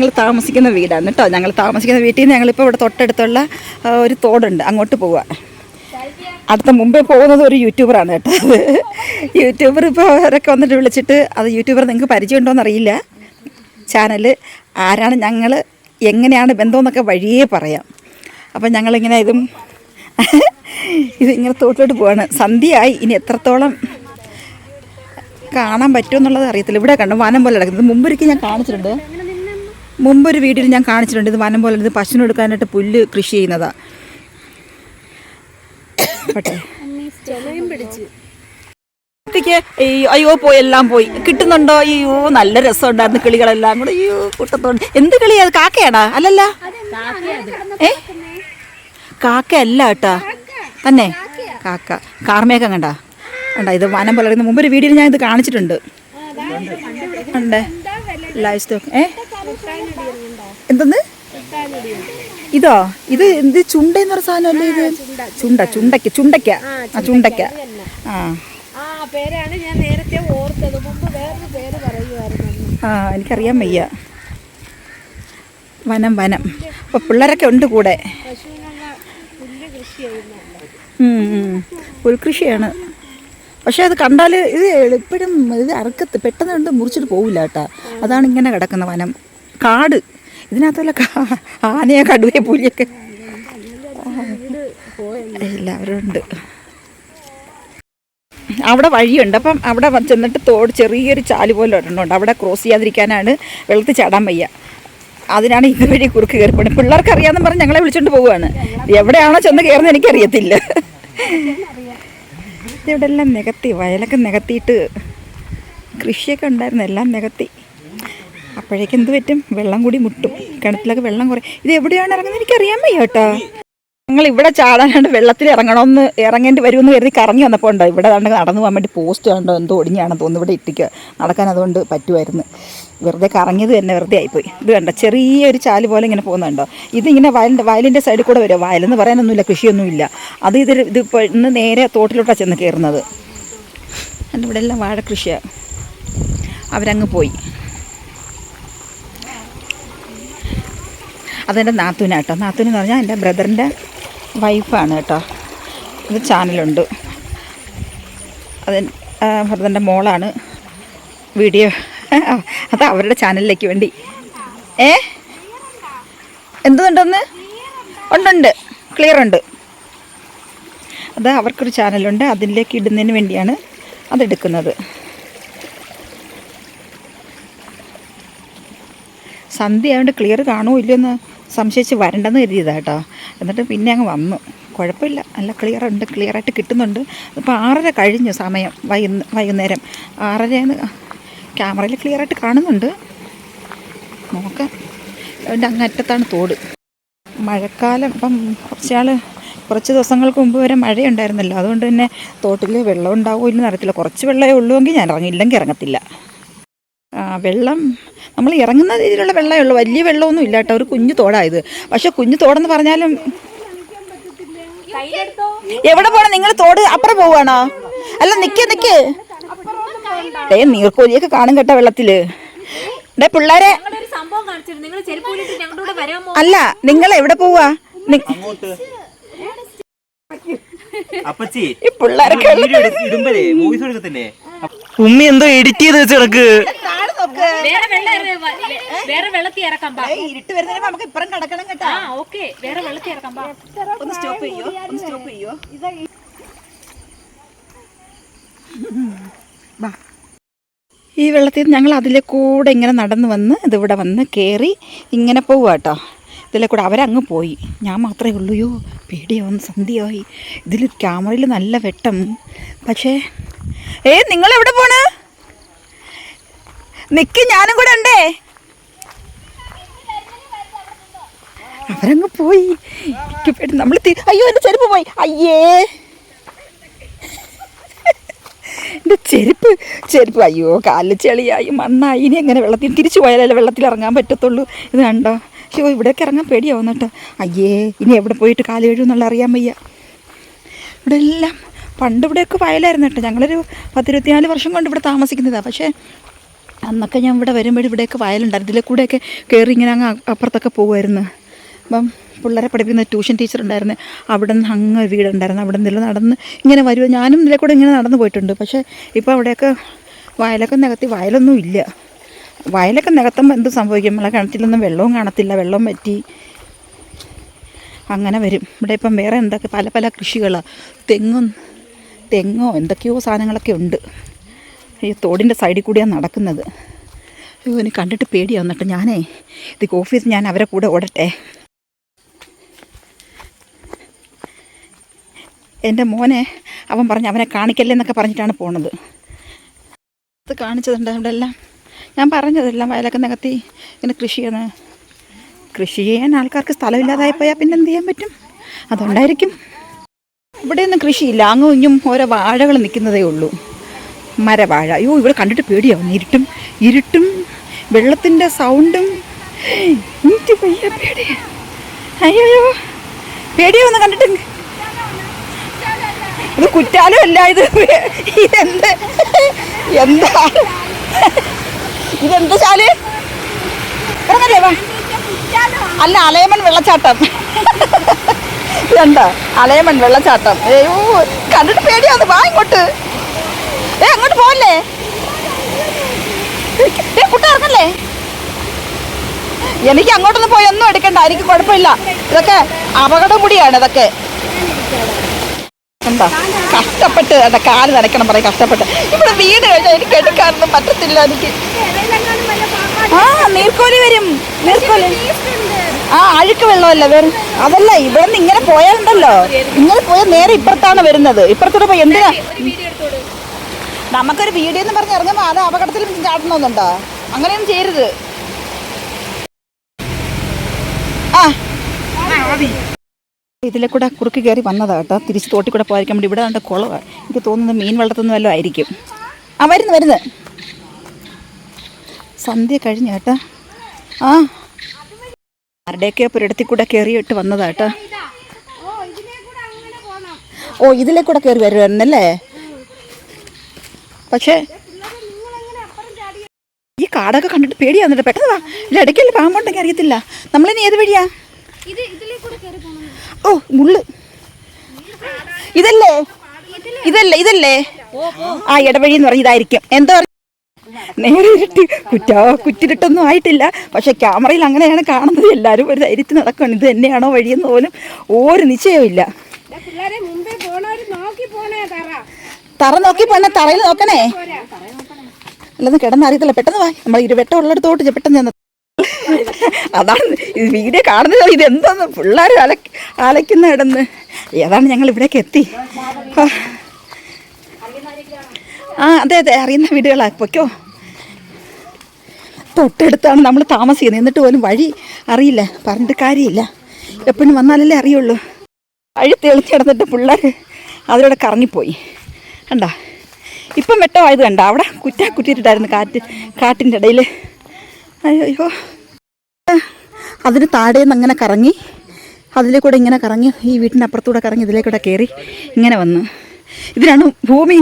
ഞങ്ങൾ താമസിക്കുന്ന വീടാണ് കേട്ടോ. ഞങ്ങൾ താമസിക്കുന്ന വീട്ടിൽ നിന്ന് ഞങ്ങളിപ്പോൾ ഇവിടെ തൊട്ടടുത്തുള്ള ഒരു തോടുണ്ട്. അങ്ങോട്ട് പോവുക അടുത്ത മുമ്പേ പോകുന്നത് ഒരു യൂട്യൂബറാണ് കേട്ടോ അത്. യൂട്യൂബർ ഇപ്പോൾ അവരൊക്കെ വന്നിട്ട് വിളിച്ചിട്ട് അത് യൂട്യൂബർ നിങ്ങൾക്ക് പരിചയമുണ്ടോയെന്ന് അറിയില്ല. ചാനൽ ആരാണ് ഞങ്ങൾ എങ്ങനെയാണ് ബന്ധമെന്നൊക്കെ വഴിയേ പറയാം. അപ്പം ഞങ്ങളിങ്ങനെ ഇതും ഇതിങ്ങനെ തോട്ടിലോട്ട് പോവാണ്. സന്ധ്യയായി. ഇനി എത്രത്തോളം കാണാൻ പറ്റുമെന്നുള്ളത് അറിയത്തില്ല. ഇവിടെ കണ്ടു? വനം പോലെ കിടക്കുന്നത് മുമ്പൊരിക്കൽ ഞാൻ കാണിച്ചിട്ടുണ്ട്. മുമ്പൊരു വീഡിയോയിൽ ഞാൻ കാണിച്ചിട്ടുണ്ട്. ഇത് വനം പോലെ ഇത് പശുവിന് എടുക്കാനായിട്ട് പുല്ല് കൃഷി ചെയ്യുന്നതാ. പട്ടെ. കുട്ടിക്ക് ഈ അയ്യോ പോയി എല്ലാം പോയി. കിട്ടുന്നുണ്ടോ? അയ്യോ നല്ല രസമുണ്ടായിരുന്നു കിളികളെല്ലാം കൂടെ. അയ്യോ കൂട്ടത്തോണ്ട് എന്ത് കിളിയാ കാക്കയാടാ അല്ലല്ല. ഏ? കാക്ക അല്ല കേട്ടാ. തന്നെ. കാക്ക. കാർമേഘം കണ്ടാ. കണ്ടാ ഇത് വനം പോലെ. മുമ്പ് ഒരു വീഡിയോയിൽ ഞാൻ ഇത് കാണിച്ചിട്ടുണ്ട്. ഉണ്ട് ലൈവ് സ്റ്റോക്ക് ഏ? എന്തെന്ന്? ഇതോ? ഇത് എന്ത് ചുണ്ട എന്ന് പറഞ്ഞ സാധനമല്ലേ ഇത്? ചുണ്ട ചുണ്ടയ്ക്ക ചുണ്ടക്ക ആ ചുണ്ടക്ക ആ. പേരാണ് ഞാൻ നേരത്തെ ഓർത്തത്. മുമ്പ് വേറൊരു പേര് പറയുമായിരുന്നു. ആ എനിക്കറിയാൻ വയ്യ. വനം വനം. അപ്പൊ പിള്ളേരൊക്കെ ഉണ്ട് കൂടെ. പുൽകൃഷിയാണ്. പക്ഷേ അത് കണ്ടാൽ ഇത് എപ്പോഴും ഇത് അറക്കത്ത് പെട്ടെന്ന് കണ്ട് മുറിച്ചിട്ട് പോവില്ല കേട്ടാ. അതാണ് ഇങ്ങനെ കിടക്കുന്ന വനം. കാട്. ഇതിനകത്തല്ല ആനയെ കടുവയെ പുലിയൊക്കെ. എല്ലാവരും ഉണ്ട്. അവിടെ വഴിയുണ്ട്. അപ്പം അവിടെ ചെന്നിട്ട് തോട് ചെറിയൊരു ചാൽ പോലെ ഒരെണ്ണമുണ്ട്. അവിടെ ക്രോസ് ചെയ്യാതിരിക്കാനാണ് വെള്ളത്തിൽ ചാടാൻ വയ്യ. അതിനാണ് ഇതുവഴി കുറുക്ക് കയറിപ്പോണത്. പിള്ളേർക്ക് അറിയാമെന്ന് പറഞ്ഞ് ഞങ്ങളെ വിളിച്ചോണ്ട് പോവുകയാണ്. എവിടെയാണോ ചെന്ന് കയറുന്നത് എനിക്കറിയത്തില്ല. ഇവിടെ എല്ലാം നികത്തി? വയലൊക്കെ നികത്തിയിട്ട് കൃഷിയൊക്കെ ഉണ്ടായിരുന്നു. എല്ലാം നികത്തി. അപ്പോഴേക്കും എന്ത് പറ്റും? വെള്ളം കൂടി മുട്ടും. കിണറ്റിലൊക്കെ വെള്ളം കുറേ ഇത് എവിടെയാണ് ഇറങ്ങുന്നത്? എനിക്കറിയാൻ വയ്യ കേട്ടോ. ഞങ്ങൾ ഇവിടെ ചാടാനായിട്ട് വെള്ളത്തിൽ ഇറങ്ങണമെന്ന് ഇറങ്ങേണ്ടി വരുമെന്ന് കരുതി കറങ്ങി വന്നപ്പോൾ ഉണ്ടോ ഇവിടെ കണ്ട് നടന്നു പോകാൻ വേണ്ടി പോസ്റ്റ് കണ്ടോ? എന്തോ ഒടിഞ്ഞാണെന്ന് തോന്നുന്നു. ഇവിടെ ഇട്ടിക്കുക നടക്കാൻ അതുകൊണ്ട് പറ്റുമായിരുന്നു. വെറുതെ കറങ്ങിയത് തന്നെ വെറുതെ ആയിപ്പോയി. ഇത് കണ്ടോ? ചെറിയൊരു ചാൽ പോലെ ഇങ്ങനെ പോകുന്നുണ്ടോ ഇതിങ്ങനെ വയലിന്റെ വയലിന്റെ സൈഡിൽ കൂടെ വരുമോ വയലെന്ന് പറയാനൊന്നുമില്ല. കൃഷിയൊന്നുമില്ല. അത് ഇതിൽ ഇത് ഇപ്പോൾ ഇന്ന് നേരെ തോട്ടിലോട്ടാണ് ചെന്ന് കയറുന്നത് എന്റെ ഇവിടെ എല്ലാം വാഴ കൃഷിയാണ് അവരങ്ങ് പോയി. അതെന്റെ നാത്തൂനാട്ടോ നാത്തൂൻ എന്ന് പറഞ്ഞാൽ എന്റെ ബ്രദറിന്റെ വൈഫാണ് കേട്ടോ. ഇത് ചാനലുണ്ട്. അത് ബ്രദറിന്റെ മോളാണ് വീഡിയോ അത് അവരുടെ ചാനലിലേക്ക് വേണ്ടി. ഏ? എന്തുണ്ടെന്ന്? ഉണ്ടുണ്ട്. ക്ലിയർ ഉണ്ട് അത് അവർക്കൊരു ചാനലുണ്ട്. അതിലേക്ക് ഇടുന്നതിന് വേണ്ടിയാണ് അതെടുക്കുന്നത്. സന്ധ്യ ആയതുകൊണ്ട് ക്ലിയർ കാണുമോ ഇല്ലയെന്ന് സംശയിച്ച് വരണ്ടെന്ന് കരുതിയതാണ് കേട്ടോ. എന്നിട്ട് പിന്നെ അങ്ങ് വന്നു. കുഴപ്പമില്ല. നല്ല ക്ലിയർ ഉണ്ട്. ക്ലിയറായിട്ട് കിട്ടുന്നുണ്ട്. ഇപ്പോൾ ആറര കഴിഞ്ഞു സമയം. വൈകുന്ന വൈകുന്നേരം. ആറരയാണ് ക്യാമറയിൽ ക്ലിയറായിട്ട് കാണുന്നുണ്ട്. നോക്കാം. അതിന്റെ അങ്ങറ്റത്താണ് തോട്. മഴക്കാലം. ഇപ്പം കുറച്ചാൾ കുറച്ച് ദിവസങ്ങൾക്ക് മുമ്പ് വരെ മഴയുണ്ടായിരുന്നല്ലോ. അതുകൊണ്ട് തന്നെ തോട്ടിൽ വെള്ളം ഉണ്ടാവുമോ ഇല്ലെന്ന് അറിയത്തില്ല. കുറച്ച് വെള്ളമേ ഉള്ളൂ എങ്കിൽ ഞാൻ ഇറങ്ങിയില്ലെങ്കിൽ ഇറങ്ങത്തില്ല. വെള്ളം നമ്മൾ ഇറങ്ങുന്ന രീതിയിലുള്ള വെള്ളമേ ഉള്ളൂ. വലിയ വെള്ളമൊന്നും ഇല്ല കേട്ടോ. ഒരു കുഞ്ഞു തോടായത് പക്ഷെ കുഞ്ഞു തോടെന്ന് പറഞ്ഞാലും എവിടെ പോണം? നിങ്ങൾ തോട് അപ്പുറം പോവാണോ അല്ല നിക്ക് നിക്ക്. ഏ നീർക്കോലിയൊക്കെ കാണും കേട്ടോ വെള്ളത്തിൽ. ഡേ പിള്ളേരെ. ഒരു സംഭവം കാണിച്ചിരുന്നു നിങ്ങൾ ചെരുപ്പൂലിട്ട് ഞങ്ങളുടെ കൂടെ വരാമോ അല്ല നിങ്ങൾ എവിടെ പോവാ ഉമ്മി എന്തോ എഡിറ്റ് ചെയ്ത് വെച്ച് കിടക്ക്. വേറെ വെള്ളം ഇറ- വേറെ വെള്ളത്തിൽ ഇറക്കാം പാ ഇരുട്ട് വരുന്നതിന് നമുക്ക് ഇപ്പുറം കിടക്കണം കേട്ടോ. ആ ഓക്കെ. വേറെ വെള്ളത്തിൽ ഇറക്കാം പാ ഒന്ന് സ്റ്റോപ്പ് ചെയ്യോ? ഒന്ന് സ്റ്റോപ്പ് ചെയ്യോ? വാ. ഈ വെള്ളത്തിൽ ഞങ്ങൾ അതിലെ കൂടെ ഇങ്ങനെ നടന്നു വന്ന് ഇതിവിടെ വന്ന് കയറി ഇങ്ങനെ പോവുക കേട്ടോ ഇതിലെ കൂടെ അവരങ്ങ് പോയി. ഞാൻ മാത്രമേ ഉള്ളൂ. യോ പേടിയാവുന്ന സന്ധ്യയായി. ഇതിൽ ക്യാമറയിൽ നല്ല വെട്ടം. പക്ഷേ ഏ നിങ്ങൾ എവിടെ പോണ്? നിക്ക് ഞാനും കൂടെ ഉണ്ടേ. അവരങ്ങ് പോയി. നമ്മൾ അയ്യോ എന്റെ ചെരുപ്പ് പോയി. അയ്യേ. എന്റെ ചെരുപ്പ് ചെരുപ്പ്. അയ്യോ കാലിൽ ചെളിയായി മണ്ണായി. ഇനി എങ്ങനെ വെള്ളത്തിൽ തിരിച്ചു പോയാലല്ലേ വെള്ളത്തിൽ ഇറങ്ങാൻ പറ്റത്തുള്ളൂ? ഇത് കണ്ടോ? അയ്യോ ഇവിടേക്ക് ഇറങ്ങാൻ പേടിയാവുന്നു കേട്ടോ. അയ്യേ ഇനി എവിടെ പോയിട്ട് കാൽ കഴിയുമെന്നുള്ള അറിയാൻ വയ്യ. ഇവിടെ എല്ലാം പണ്ട് ഇവിടെയൊക്കെ വയലായിരുന്നു കേട്ടോ. ഞങ്ങളൊരു പത്തിരുപത്തിനാല് വർഷം കൊണ്ട് ഇവിടെ താമസിക്കുന്നതാണ് പക്ഷേ അന്നൊക്കെ ഞാൻ ഇവിടെ വരുമ്പോൾ ഇവിടെയൊക്കെ വയലുണ്ടായിരുന്നു. ഇതിലെ കൂടെയൊക്കെ കയറി ഇങ്ങനെ അങ്ങ് അപ്പുറത്തൊക്കെ പോകുമായിരുന്നു. അപ്പം പിള്ളേരെ പഠിപ്പിക്കുന്ന ട്യൂഷൻ ടീച്ചർ ഉണ്ടായിരുന്നു. അവിടെ നിന്ന് അങ്ങ് വീടുണ്ടായിരുന്നു. അവിടെ നിന്നെല്ലാം നടന്ന് ഇങ്ങനെ വരുമോ ഞാനും ഇതിലെ കൂടെ ഇങ്ങനെ നടന്നു പോയിട്ടുണ്ട്. പക്ഷേ ഇപ്പോൾ അവിടെയൊക്കെ വയലൊക്കെ നികത്തി വയലൊന്നും ഇല്ല. വയലൊക്കെ നികത്തുമ്പോൾ എന്ത് സംഭവിക്കും? നമ്മളെ കിണറ്റിലൊന്നും വെള്ളവും കാണത്തില്ല. വെള്ളം പറ്റി അങ്ങനെ വരും. ഇവിടെ ഇപ്പം വേറെ എന്തൊക്കെ പല പല കൃഷികളാണ് തെങ്ങും തെങ്ങോ എന്തൊക്കെയോ സാധനങ്ങളൊക്കെ ഉണ്ട്. ഈ തോടിന്റെ സൈഡിൽ കൂടിയാണ് നടക്കുന്നത്. അയ്യോ എനിക്ക് കണ്ടിട്ട് പേടിയാവും എന്നിട്ട് ഞാനേ ഇത് ഓഫീസ് ഞാൻ അവരെ കൂടെ ഓടട്ടെ. എന്റെ മോനെ അവൻ പറഞ്ഞു അവനെ കാണിക്കല്ലേ എന്നൊക്കെ പറഞ്ഞിട്ടാണ് പോണത്. അത് കാണിച്ചതുണ്ട് അവിടെ എല്ലാം ഞാൻ പറഞ്ഞതെല്ലാം വയലൊക്കെ നികത്തി ഇങ്ങനെ കൃഷി ചെയ്യുന്ന കൃഷി ചെയ്യാൻ ആൾക്കാർക്ക് സ്ഥലമില്ലാതായി പോയാൽ പിന്നെ എന്ത് ചെയ്യാൻ പറ്റും? അതുകൊണ്ടായിരിക്കും ഇവിടെയൊന്നും കൃഷിയില്ല. അങ്ങും ഇങ്ങും ഓരോ വാഴകൾ നിൽക്കുന്നതേ ഉള്ളൂ. മരവാഴ. അയ്യോ ഇവിടെ കണ്ടിട്ട് പേടിയാവുന്നു ഇരുട്ടും ഇരുട്ടും വെള്ളത്തിന്റെ സൗണ്ടും അയ്യോ പേടിയാവുന്ന കണ്ടിട്ട്. ഇത് കുറ്റാലും അല്ല ഇത് ഇതെന്ത്? എന്താ? ഇതെന്ത് ചാൽ അല്ല അലയമൺ വെള്ളച്ചാട്ടം. ഇതെന്താ? അലയമൺ വെള്ളച്ചാട്ടം. അയ്യോ കണ്ടിട്ട് പേടിയാന്ന് വാ ഏ അങ്ങോട്ട് പോവല്ലേ? ഏ കുട്ട എനിക്ക് അങ്ങോട്ടൊന്നും പോയി ഒന്നും എടുക്കണ്ട എനിക്ക് കുഴപ്പമില്ല. ഇതൊക്കെ അപകടം കൂടിയാണ് ഇതൊക്കെ. എന്താ? കഷ്ടപ്പെട്ട് എന്താ കാൽ നനയ്ക്കണം പറയും കഷ്ടപ്പെട്ട്. ഇവിടെ വീട് കഴിഞ്ഞാൽ എനിക്ക് എടുക്കാനൊന്നും പറ്റത്തില്ല എനിക്ക്. ആ നീർക്കോലി വരും നീർക്കോലി. ആ അഴുക്ക് വെള്ളമല്ല വരും അതല്ല ഇവിടെ നിന്ന് ഇങ്ങനെ പോയാലുണ്ടല്ലോ. ഇങ്ങനെ പോയാൽ നേരെ ഇപ്പുറത്താണ് വരുന്നത്. ഇപ്പുറത്തോടെ പോയി എന്തിനാ? നമുക്കൊരു വീഡിയോ എന്ന് പറഞ്ഞ് ഇറങ്ങുമ്പോൾ അത് അപകടത്തിൽ ചാടണമെന്നുണ്ടോ അങ്ങനെയൊന്നും ചെയ്യരുത്. ആ. ഇതിലെ കൂടെ കുറുക്ക് കയറി വന്നതാ കേട്ടോ. തിരിച്ച് തോട്ടിൽ കൂടെ പോയിരിക്കാൻ വേണ്ടി ഇവിടെ കണ്ട കുളമാണ് എനിക്ക് തോന്നുന്നത് മീൻ വളർത്തുന്ന വല്ലതും ആയിരിക്കും. ആ വരുന്നു വരുന്നു. സന്ധ്യ കഴിഞ്ഞ കേട്ടോ. ആ. ആരുടെയൊക്കെ പുരടത്തിൽ കൂടെ കയറിയിട്ട് വന്നതാ കേട്ടോ. ഓ ഇതിലെ കൂടെ കയറി വരുമായിരുന്നല്ലേ പക്ഷേ ഈ കാടൊക്കെ കണ്ടിട്ട് പേടി വന്നിട്ട് പെട്ടെന്ന് വാ. ഇല്ല ഇടയ്ക്കല്ലേ പാമ്പുണ്ടെങ്കിൽ അറിയത്തില്ല. നമ്മളിനി ഏത് വഴിയാ? ഓ മുള്ള്. ഇതല്ലേ? ഇതല്ലേ ഇതല്ലേ? ആ ഇടവഴി എന്ന് പറഞ്ഞ ഇതായിരിക്കും. എന്താ നേരെ ഇരുട്ടി. കുറ്റാ കുറ്റിരിട്ടൊന്നും ആയിട്ടില്ല. പക്ഷെ ക്യാമറയിൽ അങ്ങനെയാണ് കാണുന്നത്. എല്ലാവരും ഒരു ധൈര്യത്തിൽ നടക്കണം. ഇത് തന്നെയാണോ വഴിയെന്ന് പോലും ഒരു നിശ്ചയമില്ല പിള്ളേരെ തറ നോക്കി പോണ തറയിൽ നോക്കണേ. അല്ലെന്ന് കിടന്നറിയത്തില്ല പെട്ടെന്ന് വാ. നമ്മൾ ഇരുവട്ടം ഉള്ളിടത്തോട്ട് പെട്ടെന്ന് ചെന്ന്. അതാണ് ഈ വീഡിയോ കാണുന്നത്. ഇത് എന്താന്ന് പിള്ളേർ അല അലയ്ക്കുന്ന ഇടന്ന്. ഏതാണ് ഞങ്ങൾ ഇവിടേക്ക് എത്തി. ആ. അതെ അതെ. അറിയുന്ന വീടുകളാ. പൊയ്ക്കോ. തൊട്ടടുത്താണ് നമ്മൾ താമസിക്കുന്നത്. എന്നിട്ട് പോലും വഴി അറിയില്ല. പറഞ്ഞിട്ട് കാര്യമില്ല. എപ്പോഴും വന്നാലല്ലേ അറിയുള്ളൂ. വഴി തെളിച്ച് കിടന്നിട്ട് പിള്ളേർ അതിലൂടെ കറങ്ങിപ്പോയി. കണ്ട? ഇപ്പം വെട്ടമായത് കണ്ട? അവിടെ കുറ്റ കുറ്റിട്ടായിരുന്നു കാറ്റ് കാട്ടിന്റെ ഇടയിൽ. അയ്യോ അതിന് താഴെ നിന്ന് അങ്ങനെ കറങ്ങി അതിലെ കൂടെ ഇങ്ങനെ കറങ്ങി ഈ വീട്ടിന്റെ അപ്പുറത്തൂടെ കറങ്ങി ഇതിലേക്കൂടെ കൂടെ കയറി ഇങ്ങനെ വന്നു. ഇതിനാണ് ഭൂമി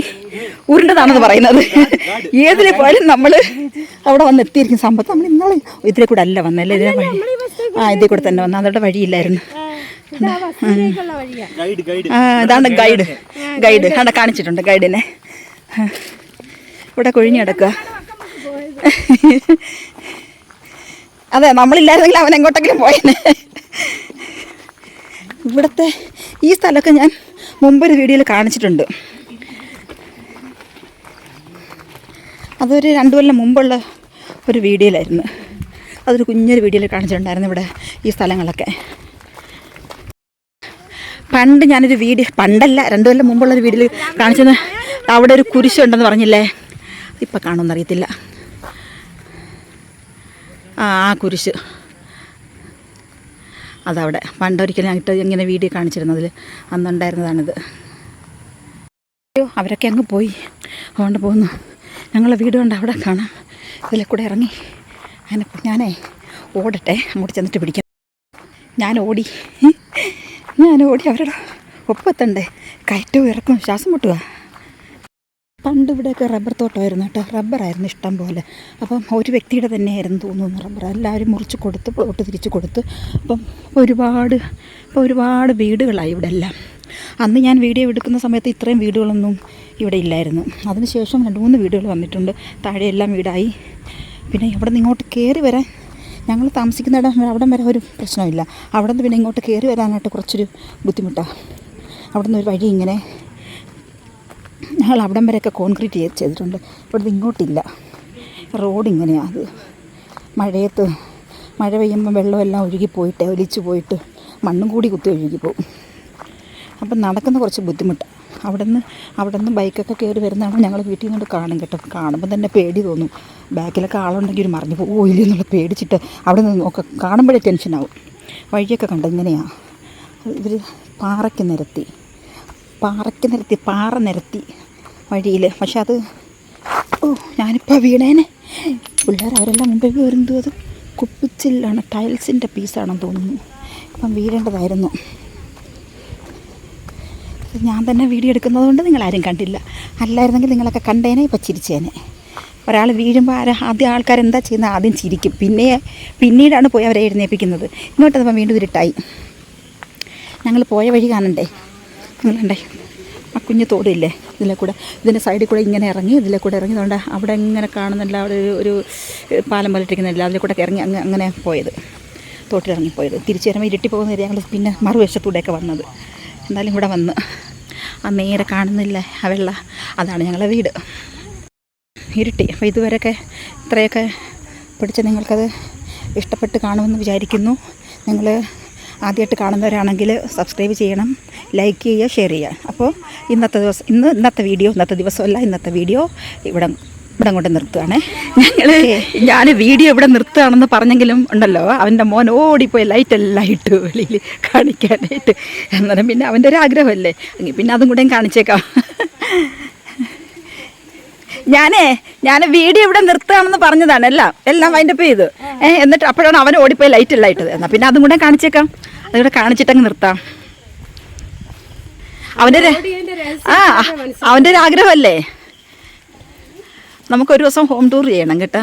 ഉരുണ്ടതാണെന്ന് പറയുന്നത്. ഏതിലെ പോയാലും നമ്മൾ അവിടെ വന്ന് എത്തിയിരിക്കും. സമ്പത്ത് നമ്മൾ ഇന്നലെ ഇതിലെ കൂടെ അല്ല വന്നല്ലേ ഇതിലെ വഴി. ആ ഇതിൽ കൂടെ തന്നെ വന്നു. അതവിടെ വഴിയില്ലായിരുന്നു. ഇതാണ് ഗൈഡ് ഗൈഡ് അവിടെ കാണിച്ചിട്ടുണ്ട് ഗൈഡിനെ. ഇവിടെ കൊഴിഞ്ഞു കിടക്കുക അതെ നമ്മളില്ലായിരുന്നെങ്കിൽ അവൻ എങ്ങോട്ടെങ്കിലും പോയേനെ. ഇവിടുത്തെ ഈ സ്ഥലമൊക്കെ ഞാൻ മുമ്പൊരു വീഡിയോയിൽ കാണിച്ചിട്ടുണ്ട്. അതൊരു രണ്ടു കൊല്ലം മുമ്പുള്ള ഒരു വീഡിയോയിലായിരുന്നു. അതൊരു കുഞ്ഞൊരു വീഡിയോയിൽ കാണിച്ചിട്ടുണ്ടായിരുന്നു ഇവിടെ ഈ സ്ഥലങ്ങളൊക്കെ. പണ്ട് ഞാനൊരു വീഡിയോ പണ്ടല്ല രണ്ടു കൊല്ലം മുമ്പുള്ളൊരു വീഡിയോയിൽ കാണിച്ചത് അവിടെ ഒരു കുരിശുണ്ടെന്ന് പറഞ്ഞില്ലേ? ഇപ്പം കാണുമെന്നറിയത്തില്ല ആ ആ കുരിശ്. അതവിടെ. പണ്ടൊരിക്കലും ഇട്ട് ഇങ്ങനെ വീഡിയോ കാണിച്ചിരുന്നതിൽ അന്നുണ്ടായിരുന്നതാണിത്. അയ്യോ അവരൊക്കെ അങ്ങ് പോയി. അതുകൊണ്ട് പോകുന്നു. ഞങ്ങളെ വീട് കൊണ്ട് അവിടെ കാണാം. ഇതിലെ കൂടെ ഇറങ്ങി. അങ്ങനെ ഞാനേ ഓടട്ടെ. അങ്ങോട്ട് ചെന്നിട്ട് പിടിക്കാം. ഞാൻ ഓടി. ഞാൻ ഓടി അവരുടെ ഒപ്പത്തണ്ടേ. കയറ്റവും ഇറക്കും ശ്വാസം മുട്ടുക. പണ്ട് ഇവിടെയൊക്കെ റബ്ബർ തോട്ടമായിരുന്നു കേട്ടോ. റബ്ബറായിരുന്നു ഇഷ്ടം പോലെ. അപ്പം ഒരു വ്യക്തിയുടെ തന്നെയായിരുന്നു തോന്നുന്നു റബ്ബർ. എല്ലാവരും മുറിച്ച് കൊടുത്ത് പ്ലോട്ട് തിരിച്ച് കൊടുത്ത്. അപ്പം ഒരുപാട് ഇപ്പോൾ ഒരുപാട് വീടുകളായി ഇവിടെ എല്ലാം അന്ന് ഞാൻ വീഡിയോ എടുക്കുന്ന സമയത്ത് ഇത്രയും വീടുകളൊന്നും ഇവിടെ ഇല്ലായിരുന്നു. അതിനുശേഷം രണ്ട് മൂന്ന് വീടുകൾ വന്നിട്ടുണ്ട്. താഴെ എല്ലാം വീടായി. പിന്നെ ഇവിടെ നിന്ന് ഇങ്ങോട്ട് കയറി വരാൻ ഞങ്ങൾ താമസിക്കുന്നിടം അവിടം വരെ ഒരു പ്രശ്നമില്ല. അവിടെ നിന്ന് പിന്നെ ഇങ്ങോട്ട് കയറി വരാനായിട്ട് കുറച്ചൊരു ബുദ്ധിമുട്ടാണ് അവിടെ നിന്ന് ഒരു വഴി ഇങ്ങനെ ഞങ്ങൾ അവിടം വരെയൊക്കെ കോൺക്രീറ്റ് ചെയ്ത് ചെയ്തിട്ടുണ്ട്. ഇവിടുന്ന് ഇങ്ങോട്ടില്ല. റോഡ് ഇങ്ങനെയാണ് അത്. മഴയത്ത് മഴ പെയ്യുമ്പോൾ വെള്ളമെല്ലാം ഒഴുകിപ്പോയിട്ട് ഒലിച്ചു പോയിട്ട് മണ്ണും കൂടി കുത്തി ഒഴുകി പോകും അപ്പം നടക്കുന്ന കുറച്ച് ബുദ്ധിമുട്ടാണ് അവിടെ നിന്ന് അവിടെ നിന്ന് ബൈക്കൊക്കെ കയറി വരുന്നതാണ് ഞങ്ങൾ വീട്ടിൽ നിന്നോട് കാണും കേട്ടോ. കാണുമ്പോൾ തന്നെ പേടി തോന്നും. ബാക്കിലൊക്കെ ആളുണ്ടെങ്കിൽ ഒരു മറിഞ്ഞു ഇല്ലയോ എന്നുള്ള പേടിച്ചിട്ട് അവിടെ നിന്ന് നോക്ക കാണുമ്പോഴേ ടെൻഷനാവും വഴിയൊക്കെ കണ്ട? ഇങ്ങനെയാണ് ഇവർ പാറയ്ക്ക് നിരത്തി. പാറയ്ക്ക് നിരത്തി പാറ നിരത്തി വഴിയിൽ പക്ഷെ അത് ഓ ഞാനിപ്പോൾ വീണേനെ. പിള്ളേർ അവരെല്ലാം മുമ്പേ വരുന്നത് അത് കുപ്പിച്ചില്ലാണ് ടൈൽസിന്റെ പീസാണെന്ന് തോന്നുന്നു. അപ്പം വീഴേണ്ടതായിരുന്നു. ഞാൻ തന്നെ വീഡിയോ എടുക്കുന്നത് കൊണ്ട് നിങ്ങളാരും കണ്ടില്ല. അല്ലായിരുന്നെങ്കിൽ നിങ്ങളൊക്കെ കണ്ടേനെ ഇപ്പം ചിരിച്ചേനെ. ഒരാൾ വീഴുമ്പോൾ ആരാ ആദ്യം ആൾക്കാർ എന്താ ചെയ്യുന്നത്? ആദ്യം ചിരിക്കും. പിന്നെ പിന്നീടാണ് പോയി അവരെ എഴുന്നേൽപ്പിക്കുന്നത് ഇങ്ങോട്ട് അപ്പം വീണ്ടും ഇരുട്ടായി. ഞങ്ങൾ പോയ വഴി കാണണ്ടേ? നിങ്ങളുണ്ടേ ആ കുഞ്ഞു തോടില്ലേ? ഇതിലെ കൂടെ ഇതിന്റെ സൈഡിൽ കൂടെ ഇങ്ങനെ ഇറങ്ങി ഇതിലെ കൂടെ ഇറങ്ങി. അതുകൊണ്ട് അവിടെ ഇങ്ങനെ കാണുന്നില്ല അവിടെ ഒരു ഒരു പാലം പോലെ ഇരിക്കുന്നില്ല അതിലെ കൂടെ ഇറങ്ങി അങ്ങ് അങ്ങനെ പോയത്. തോട്ടിലിറങ്ങി പോയത് തിരിച്ചു വരുമ്പോൾ ഇരുട്ടി പോകുന്ന ഞങ്ങൾ പിന്നെ മറുവശത്തൂടെയൊക്കെ വന്നത്. എന്തായാലും ഇവിടെ വന്ന്. ആ നേരെ കാണുന്നില്ല ആ വെള്ള. അതാണ് ഞങ്ങളുടെ വീട്. ഇരുട്ടി. അപ്പോൾ ഇതുവരെയൊക്കെ ഇത്രയൊക്കെ പിടിച്ച് നിങ്ങൾക്കത് ഇഷ്ടപ്പെട്ട് കാണുമെന്ന് വിചാരിക്കുന്നു. നിങ്ങൾ ആദ്യമായിട്ട് കാണുന്നവരാണെങ്കിൽ സബ്സ്ക്രൈബ് ചെയ്യണം ലൈക്ക് ചെയ്യുക ഷെയർ ചെയ്യുക. അപ്പോൾ ഇന്നത്തെ ദിവസം ഇന്ന് ഇന്നത്തെ വീഡിയോ ഇന്നത്തെ ദിവസമല്ല ഇന്നത്തെ വീഡിയോ ഇവിടെ ഇവിടെ അങ്ങോട്ട് നിർത്തുകയാണേ ഞങ്ങൾ ഞാൻ വീഡിയോ ഇവിടെ നിർത്തുകയാണെന്ന് പറഞ്ഞെങ്കിലും ഉണ്ടല്ലോ അവന്റെ മോൻ ഓടിപ്പോയി ലൈറ്റ് എല്ലാം ഇട്ട് വെളിയിൽ കാണിക്കാനായിട്ട്. എന്നാലും പിന്നെ അവന്റെ ഒരു ആഗ്രഹമല്ലേ? പിന്നെ അതും കൂടെയും കാണിച്ചേക്കാം. ഞാനേ ഞാൻ വീഡിയോ ഇവിടെ നിർത്തുകയാണെന്ന് പറഞ്ഞതാണ്. എല്ലാം എല്ലാം അതിന്റെ ചെയ്ത്. ഏ എന്നിട്ട് അപ്പോഴാണ് അവൻ ഓടിപ്പോയി ലൈറ്റ് എല്ലാം ഇട്ടത്. എന്നാൽ പിന്നെ അതും കൂടെ കാണിച്ചേക്കാം. അതുകൂടെ കാണിച്ചിട്ടങ്ങ് നിർത്താം. അവന്റെ ആ അവന്റെ ഒരു ആഗ്രഹമല്ലേ? നമുക്കൊരു ദിവസം ഹോം ടൂർ ചെയ്യണം കേട്ടോ.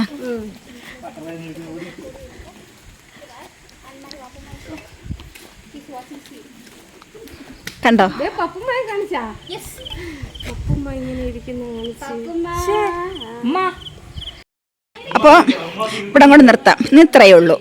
കണ്ടോ? ദേ പപ്പുമ്മയെ കാണിച്ചാ? പപ്പുമ്മ ഇങ്ങനെ ഇരിക്കുന്ന അപ്പോൾ ഇവിടെ അങ്ങോട്ട് നിർത്താം. ഇന്ന് ഇത്രയേ ഉള്ളൂ.